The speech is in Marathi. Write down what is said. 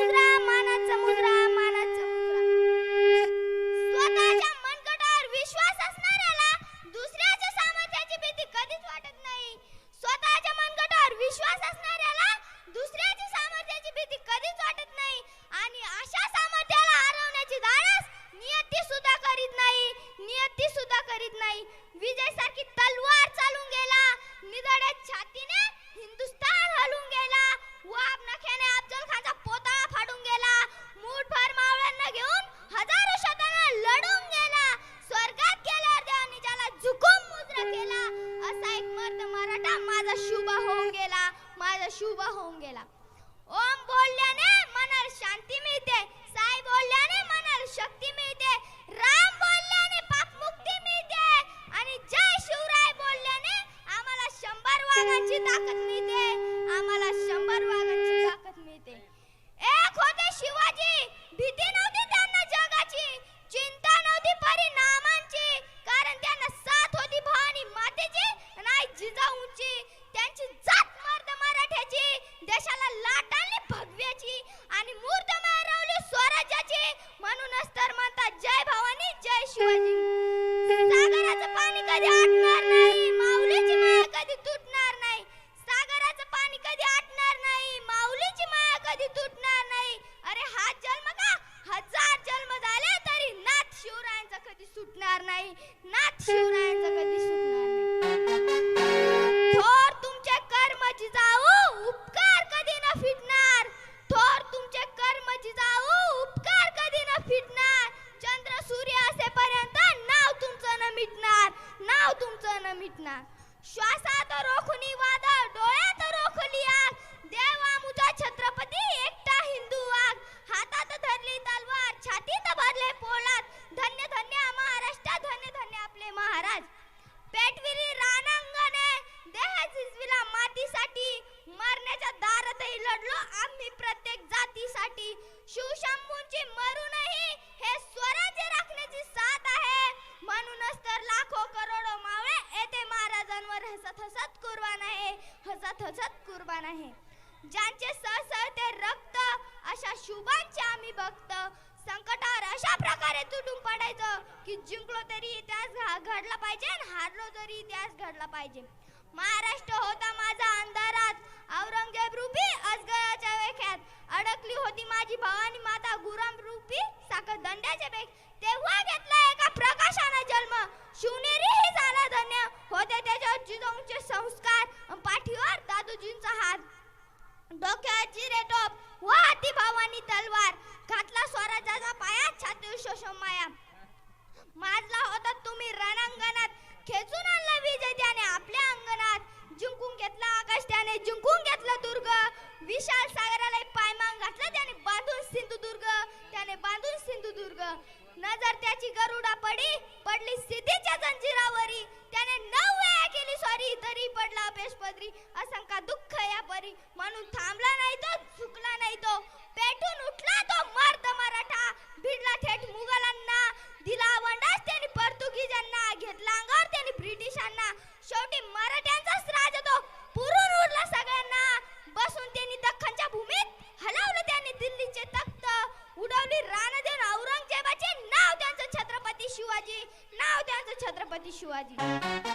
मुद्रा मानाचा स्वतःच्या मनगटावर विश्वास असणाऱ्याला दुसऱ्याच्या सामर्थ्याची भीती कधीच वाटत नाही. आणि अशा सामर्थ्याला हरवण्याची धाडस नियती सुद्धा करीत नाही. नियती सुद्धा करीत नाही. विजयसारखी तलवार चालून गेला. निधड्या छातीने शुभ होऊन गेला. मिटना श्वासात रोखुनी वादळ डोळ्यात रोखली आग. देवा मुझा छत्रपती एकटा हिंदू आग. हातात धरली तलवार छातीत भरले पोळात धन्य धन्य महाराष्ट्र धन्य धन्य आपले महाराज. पेटविली रानांगणे देह झिजविला मातीसाठी. मरण्याच्या दारातही लढलो आम्ही प्रत्येक जातीसाठी. शिवशंभूंची मर आहे. ज्यांचे सळसळते रक्त अशा शुभांचे आम्ही भक्त संकटावर अशा प्रकारे तुटून पडायचं की जिंकलो तरी इतिहास घडला पाहिजे आणि हारलो तरी इतिहास घडला पाहिजे. महाराष्ट्र हो नजर त्याची गरुडा पडी पडली सिद्धीच्या जंजिरावरी. त्याने नऊ वेळा केली सॉरी तरी पडला बेशपदरी. असंका दुःख या परी म्हणून थांबला नाही तो झुकला नाही तो. Yeshua de